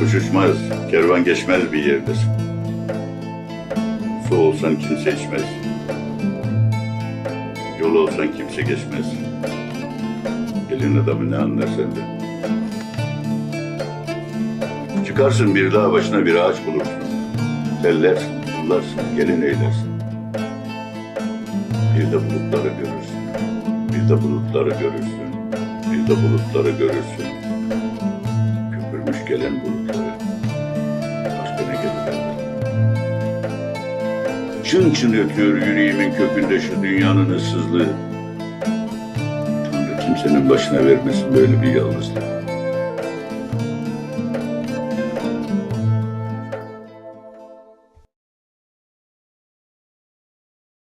uyuşmaz, kervan geçmez bir yerdesin. Su olsan kimse içmez. Yol olsan kimse geçmez. Elin adamı ne anlar senden? Çıkarsın bir dağ başına bir ağaç bulursun. Tellersin, pullarsın, gelin eylersin. Bir de bulutları görürsün. Bir de bulutları görürsün. Bir de bulutları görürsün. Gelen bulutları. Başka ne gelir elden? Çın çın ötüyor yüreğimin kökünde şu dünyanın ıssızlığı. Tanrı kimsenin başına vermesin böyle bir yalnızlık.